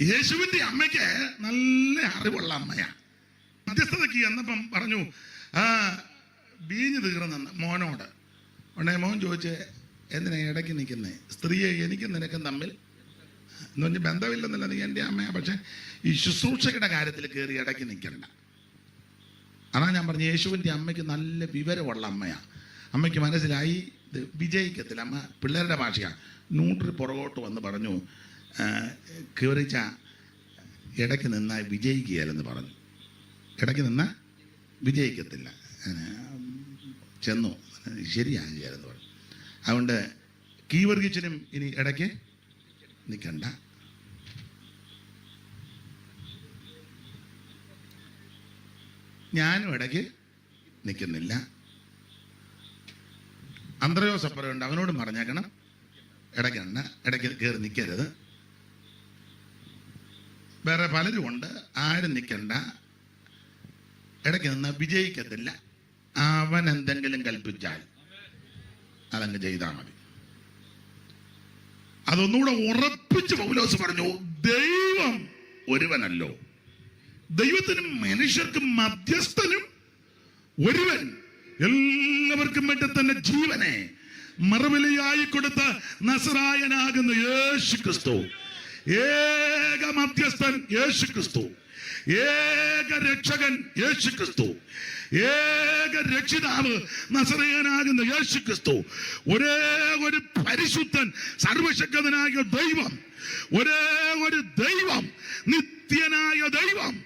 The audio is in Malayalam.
യേശുവിന്റെ അമ്മയ്ക്ക് നല്ല അറിവുള്ള അമ്മയാ. മധ്യസ്ഥതയ്ക്ക് എന്നപ്പം പറഞ്ഞു ആ ബീഞ്ഞ് തീർന്നെന്ന് മോനോട്. ഉടനെ മോൻ ചോദിച്ചേ എന്തിനാ ഇടയ്ക്ക് നിൽക്കുന്നേ? സ്ത്രീയെ എനിക്കും നിനക്കും തമ്മിൽ എന്ന് പറഞ്ഞ് ബന്ധമില്ലെന്നല്ല നീ എന്റെ അമ്മയാ. പക്ഷെ ഈ ശുശ്രൂഷയുടെ കാര്യത്തിൽ കയറി ഇടയ്ക്ക് നിൽക്കണ്ട. അതാ ഞാൻ പറഞ്ഞു യേശുവിന്റെ അമ്മയ്ക്ക് നല്ല വിവരമുള്ള അമ്മയാ. അമ്മയ്ക്ക് മനസ്സിലായി ഇത് വിജയിക്കത്തില്ല. അമ്മ പിള്ളേരുടെ ഭാഷയാണ് നൂട്ടിൽ പുറകോട്ട് വന്ന് പറഞ്ഞു കയറിച്ച ഇടയ്ക്ക് നിന്നാൽ വിജയിക്കുകയല്ലെന്ന് പറഞ്ഞു. ഇടയ്ക്ക് നിന്നാൽ വിജയിക്കത്തില്ല. ചെന്നു. ശരിയാകുകയല്ലെന്ന് പറഞ്ഞു. അതുകൊണ്ട് കീവർഗിച്ചനും ഇനി ഇടയ്ക്ക് നിൽക്കണ്ട. ഞാനും ഇടയ്ക്ക് നിൽക്കുന്നില്ല. അന്ത്രയോ സപ്പറുണ്ട് അവനോട് പറഞ്ഞേക്കണം. ഇടയ്ക്കണ്ട ഇടയ്ക്ക് കയറി നിൽക്കരുത്. വേറെ പലരും ഉണ്ട്. ആരും നിൽക്കണ്ട ഇടയ്ക്ക് നിന്ന് വിജയിക്കത്തില്ല. അവൻ എന്തെങ്കിലും കൽപ്പിച്ചാൽ അതങ്ങ് ചെയ്താൽ മതി. അതൊന്നുകൂടെ ഉറപ്പിച്ച് പൗലോസ് പറഞ്ഞു ദൈവം ഒരുവനല്ലോ. ദൈവത്തിനും മനുഷ്യർക്കും മധ്യസ്ഥനും ഒരുവൻ. എല്ലാവർക്കും വേണ്ടി തന്നെ ജീവനെ മറുവിലയായി കൊടുത്ത നസറായനാകുന്ന യേശു ക്രിസ്തു മധ്യസ്ഥൻ യേശു ക്രിസ്തു ഏക രക്ഷകൻ യേശു ക്രിസ്തു ഏക രക്ഷിതാവ് നസറയനാകുന്ന യേശു ക്രിസ്തു ഒരേ ഒരു പരിശുദ്ധൻ സർവശക്തനായ ദൈവം. ഒരേ ഒരു ദൈവം നിത്യനായ ദൈവം.